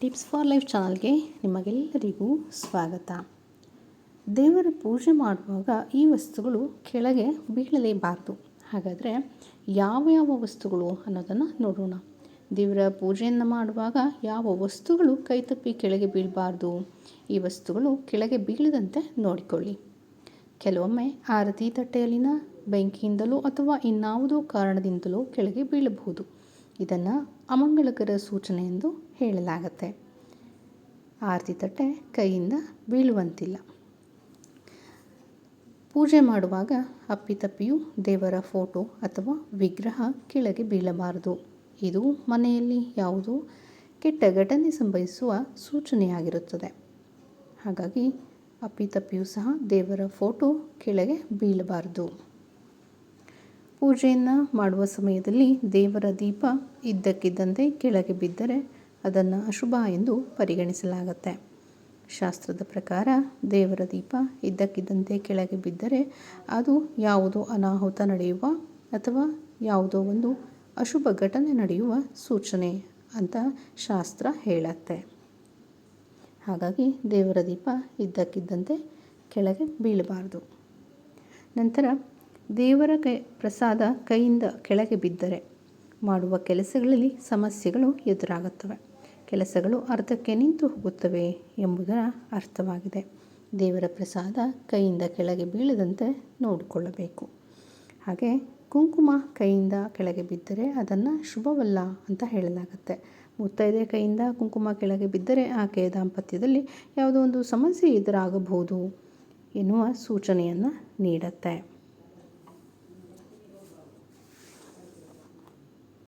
Tips for life ಚಾನಲ್ಗೆ ನಿಮಗೆಲ್ಲರಿಗೂ ಸ್ವಾಗತ. ದೇವರ ಪೂಜೆ ಮಾಡುವಾಗ ಈ ವಸ್ತುಗಳು ಕೆಳಗೆ ಬೀಳಲೇಬಾರದು ಹಾಗಾದರೆ ಯಾವ ಯಾವ ವಸ್ತುಗಳು ಅನ್ನೋದನ್ನು ನೋಡೋಣ. ದೇವರ ಪೂಜೆಯನ್ನು ಮಾಡುವಾಗ ಯಾವ ವಸ್ತುಗಳು ಕೈತಪ್ಪಿ ಕೆಳಗೆ ಬೀಳಬಾರ್ದು? ಈ ವಸ್ತುಗಳು ಕೆಳಗೆ ಬೀಳದಂತೆ ನೋಡಿಕೊಳ್ಳಿ. ಕೆಲವೊಮ್ಮೆ ಆರತಿ ತಟ್ಟೆಯಲ್ಲಿನ ಬೆಂಕಿಯಿಂದಲೋ ಅಥವಾ ಇನ್ನಾವುದೋ ಕಾರಣದಿಂದಲೋ ಕೆಳಗೆ ಬೀಳಬಹುದು. ಇದನ್ನು ಅಮಂಗಳಕರ ಸೂಚನೆ ಎಂದು ಹೇಳಲಾಗತ್ತೆ. ಆರತಿ ತಟ್ಟೆ ಕೈಯಿಂದ ಬೀಳುವಂತಿಲ್ಲ. ಪೂಜೆ ಮಾಡುವಾಗ ಅಪ್ಪಿತಪ್ಪಿಯು ದೇವರ ಫೋಟೋ ಅಥವಾ ವಿಗ್ರಹ ಕೆಳಗೆ ಬೀಳಬಾರದು. ಇದು ಮನೆಯಲ್ಲಿ ಯಾವುದೋ ಕೆಟ್ಟ ಘಟನೆ ಸಂಭವಿಸುವ ಸೂಚನೆಯಾಗಿರುತ್ತದೆ. ಹಾಗಾಗಿ ಅಪ್ಪಿತಪ್ಪಿಯು ಸಹ ದೇವರ ಫೋಟೋ ಕೆಳಗೆ ಬೀಳಬಾರದು. ಪೂಜೆಯನ್ನು ಮಾಡುವ ಸಮಯದಲ್ಲಿ ದೇವರ ದೀಪ ಇದ್ದಕ್ಕಿದ್ದಂತೆ ಕೆಳಗೆ ಬಿದ್ದರೆ ಅದನ್ನು ಅಶುಭ ಎಂದು ಪರಿಗಣಿಸಲಾಗುತ್ತೆ. ಶಾಸ್ತ್ರದ ಪ್ರಕಾರ ದೇವರ ದೀಪ ಇದ್ದಕ್ಕಿದ್ದಂತೆ ಕೆಳಗೆ ಬಿದ್ದರೆ ಅದು ಯಾವುದೋ ಅನಾಹುತ ನಡೆಯುವ ಅಥವಾ ಯಾವುದೋ ಒಂದು ಅಶುಭ ಘಟನೆ ನಡೆಯುವ ಸೂಚನೆ ಅಂತ ಶಾಸ್ತ್ರ ಹೇಳತ್ತೆ. ಹಾಗಾಗಿ ದೇವರ ದೀಪ ಇದ್ದಕ್ಕಿದ್ದಂತೆ ಕೆಳಗೆ ಬೀಳಬಾರ್ದು. ನಂತರ ದೇವರ ಕೈ, ಪ್ರಸಾದ ಕೈಯಿಂದ ಕೆಳಗೆ ಬಿದ್ದರೆ ಮಾಡುವ ಕೆಲಸಗಳಲ್ಲಿ ಸಮಸ್ಯೆಗಳು ಎದುರಾಗುತ್ತವೆ. ಕೆಲಸಗಳು ಅರ್ಧಕ್ಕೆ ನಿಂತು ಹೋಗುತ್ತವೆ ಎಂಬುದರ ಅರ್ಥವಾಗಿದೆ. ದೇವರ ಪ್ರಸಾದ ಕೈಯಿಂದ ಕೆಳಗೆ ಬೀಳದಂತೆ ನೋಡಿಕೊಳ್ಳಬೇಕು. ಹಾಗೆ ಕುಂಕುಮ ಕೈಯಿಂದ ಕೆಳಗೆ ಬಿದ್ದರೆ ಅದನ್ನು ಶುಭವಲ್ಲ ಅಂತ ಹೇಳಲಾಗುತ್ತೆ. ಮುತ್ತೈದೆ ಕೈಯಿಂದ ಕುಂಕುಮ ಕೆಳಗೆ ಬಿದ್ದರೆ ಆಕೆಯ ದಾಂಪತ್ಯದಲ್ಲಿ ಯಾವುದೋ ಒಂದು ಸಮಸ್ಯೆ ಎದುರಾಗಬಹುದು ಎನ್ನುವ ಸೂಚನೆಯನ್ನು ನೀಡುತ್ತೆ.